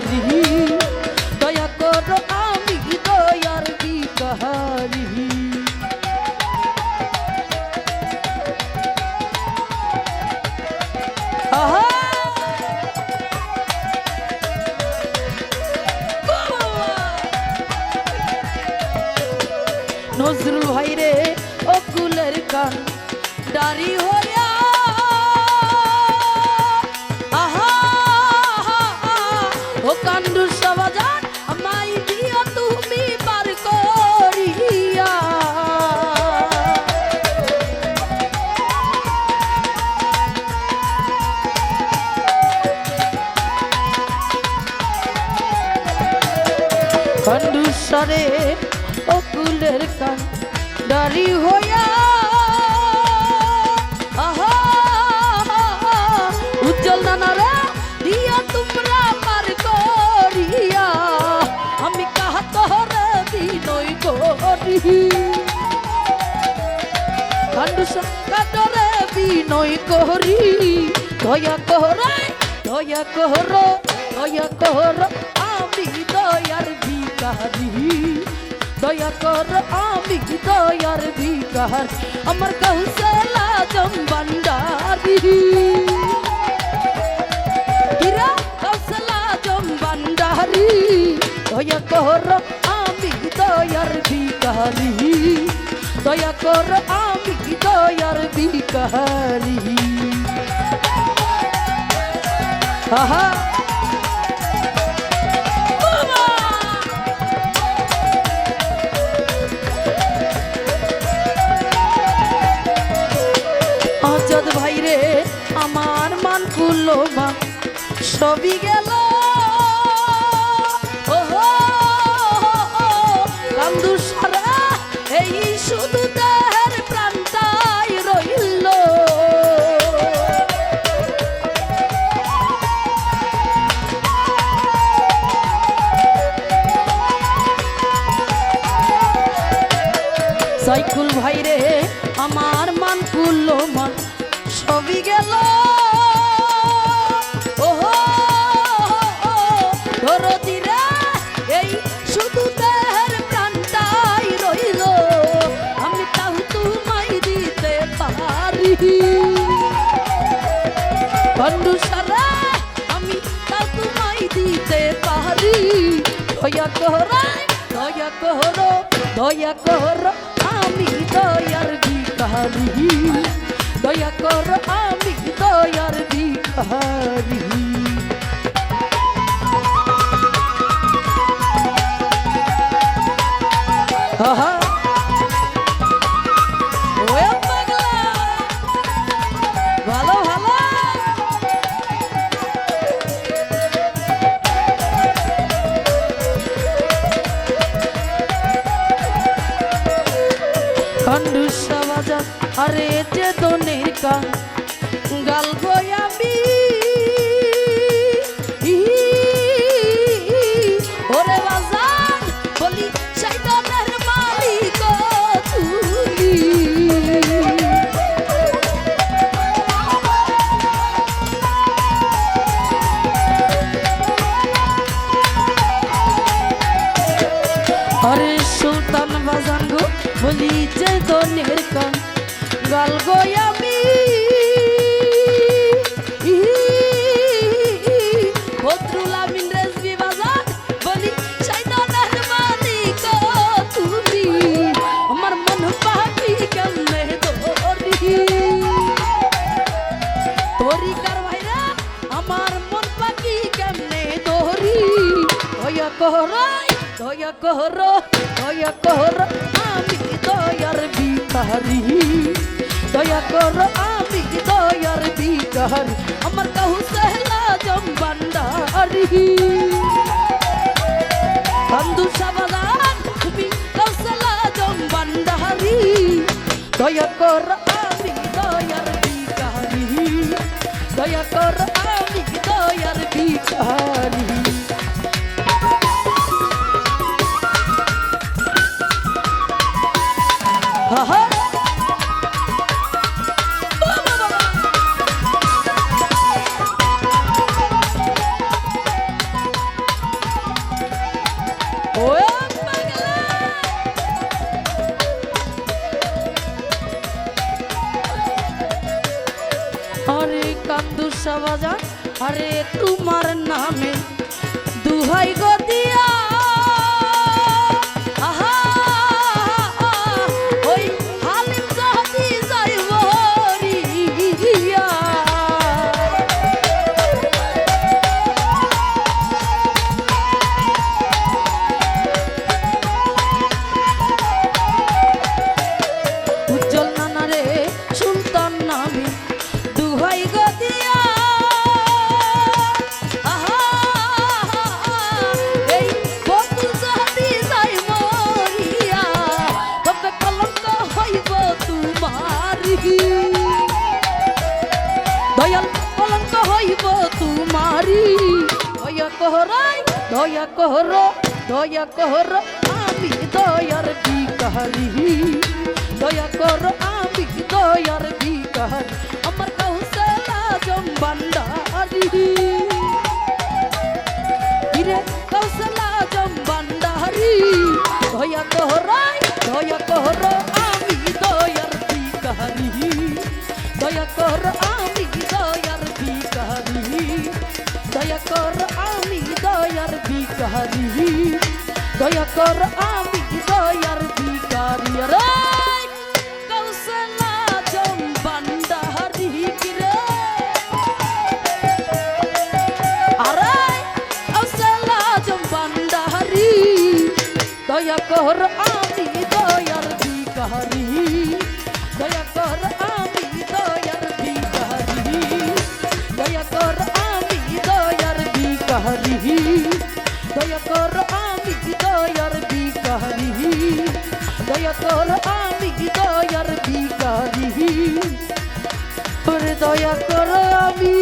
বিকারি দয়া কর আমি দয়ার আহা! নজরুল ভাই রে অকুলের কান দাড়ি হইয়া খণ্ডুসরে অকুলের কান দাড়ি হইয়া, আহা, উজ্জ্বল নানারা, দিয়া তোমরা পার করিয়া, আমি কাহা তোহরে বিনয় করি। খণ্ডুসা কাটরে বিনয় করি, দয়া কহরে দয়া কহর দয়া কহর আমি দয়ার ভিকারি দয়া কর আমি দয়ার ভিকার আমার কৌশলা জম্বান্ডারি কিরা কৌশলা জম্বান্ডারি দয়া কর আমি দয়ার ভিকারি দয়া কর আমি দয়ার ভিকারি আহা সবই গেল। ওহো, কান্দু সারা এই শুধু দেহের প্রান্তায় রইল। সাইকুল ভাই দয়া কর দয়া কর দয়া কর আমি দয়ার ভিখারি। দয়া কর আমি দয়ার ভিখারি। আরে যে দনের কান গাল আমি ওরে বাজার বলি শৈতানের মালিক তুমি। আরে সুলতান বাজান গো, বলি, যে দনের কান গাল গো আমি বদরুল আমিন রেজবি বাজান বলি শৈতানের মালিক তুমি, আমার মন পাখি কেমনে দরি তোরি কার ভাইরা, আমার মন পাখি কেমনে দরি দয়া কর দয়া কর দয়া কর, আমি দয়ার ভিখারি। দয়া করো, আমি দয়ার বিচার আমার কাহু সেহলা জম বান্ডারি বন্ধু সাবাদান তুমি কৌশলা জম বান্ডারি দয়া করো, আমি দয়ার বিচারি দয়া করো কান্দুসা বাজার আরে তোমার নামে দুহাই গো কহরাই দয়া কহর দয়া কহর আমি দয়ার বিকারি দয়া কর আমি দয়ার বিকারি কহরাই দয়া কহর আমি দয়ার বিকারি দয়া কর আমি দয়ার ভিখারি। দয়া কর আমি দয়ার ভিখারি। দয়া কর আমি কর আমি দয়ার ভিখারি, দয়া কর আমি দয়ার ভিখারি, দয়া কর আমি দয়ার ভিখারি, দয়া কর আমি দয়ার ভিখারি, দয়া কর আমি দয়ার ভিখারি, ওরে দয়া কর আমি